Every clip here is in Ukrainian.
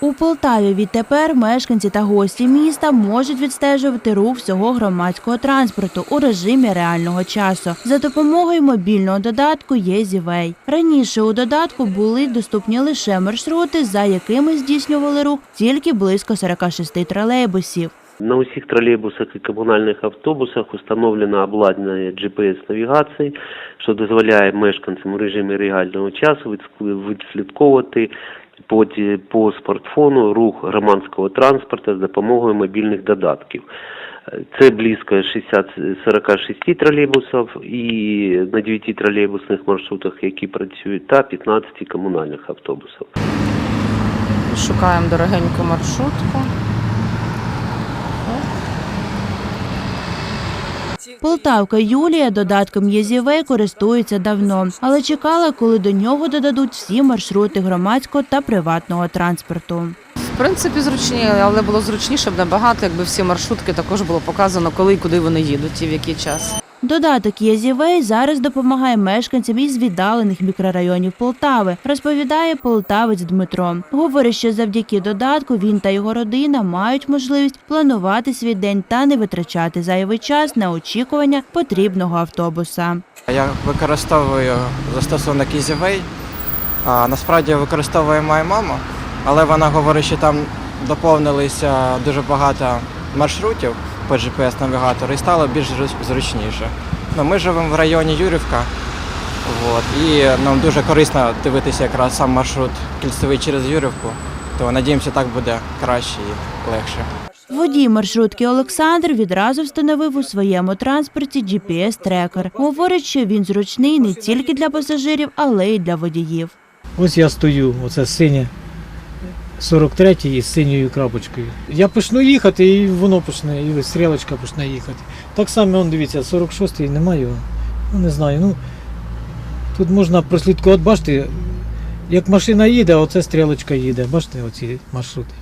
У Полтаві відтепер мешканці та гості міста можуть відстежувати рух всього громадського транспорту у режимі реального часу за допомогою мобільного додатку «Єзівей». Раніше у додатку були доступні лише маршрути, за якими здійснювали рух тільки близько 46 тролейбусів. На усіх тролейбусах і комунальних автобусах установлено обладнання GPS-навігації, що дозволяє мешканцям у режимі реального часу відслідковувати по, по смартфону рух громадського транспорту з допомогою мобільних додатків. Це близько 60, 46 тролейбусів і на 9 тролейбусних маршрутах, які працюють, та 15 комунальних автобусів. Шукаємо дорогеньку маршрутку. Полтавка Юлія додатком «Єзівей» користується давно, але чекала, коли до нього додадуть всі маршрути громадського та приватного транспорту. В принципі, зручні, але було зручніше б набагато, якби всі маршрутки також було показано, коли і куди вони їдуть і в який час. Додаток «Єзівей» зараз допомагає мешканцям із віддалених мікрорайонів Полтави, розповідає полтавець Дмитро. Говорить, що завдяки додатку він та його родина мають можливість планувати свій день та не витрачати зайвий час на очікування потрібного автобуса. Я використовую застосунок EasyWay. А, насправді використовує моя мама, але вона говорить, що там доповнилися дуже багато маршрутів по GPS-навігатору і стало більш зручніше. Ну, ми живемо в районі Юрівка, от, і нам дуже корисно дивитися якраз сам маршрут кільцевий через Юрівку, то надіємося, так буде краще і легше. Водій маршрутки Олександр відразу встановив у своєму транспорті GPS-трекер. Говорить, що він зручний не тільки для пасажирів, але й для водіїв. Ось я стою, оце синє 43 із синьою крапочкою. Я почну їхати, і воно почне, і стрілочка почне їхати. Так само, он, дивіться, 46-й немає його. Ну не знаю. Ну, тут можна прослідкувати, бачите, як машина їде, оце стрілочка їде. Бачите, оці маршрути.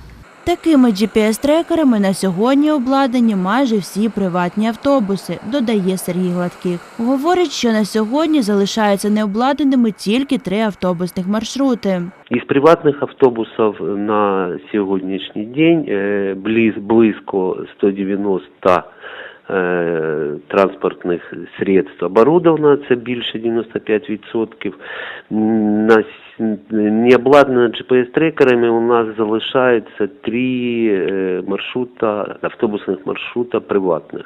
Такими GPS-трекерами на сьогодні обладнані майже всі приватні автобуси, додає Сергій Гладких. Говорить, що на сьогодні залишаються необладнаними тільки три автобусних маршрути. Із приватних автобусів на сьогоднішній день е, близ, близько 190 е, транспортних средств оборудовано, це більше 95%. На не обладнано GPS-трекерами у нас залишається три е, маршрута, автобусних маршрута приватних.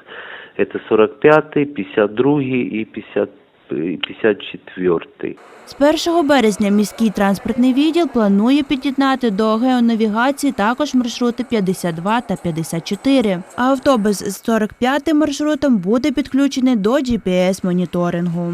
Це 45, 52 і 50, і 54. З 1 березня міський транспортний відділ планує під'єднати до геонавігації також маршрути 52 та 54. А автобус з 45 маршрутом буде підключений до GPS-моніторингу.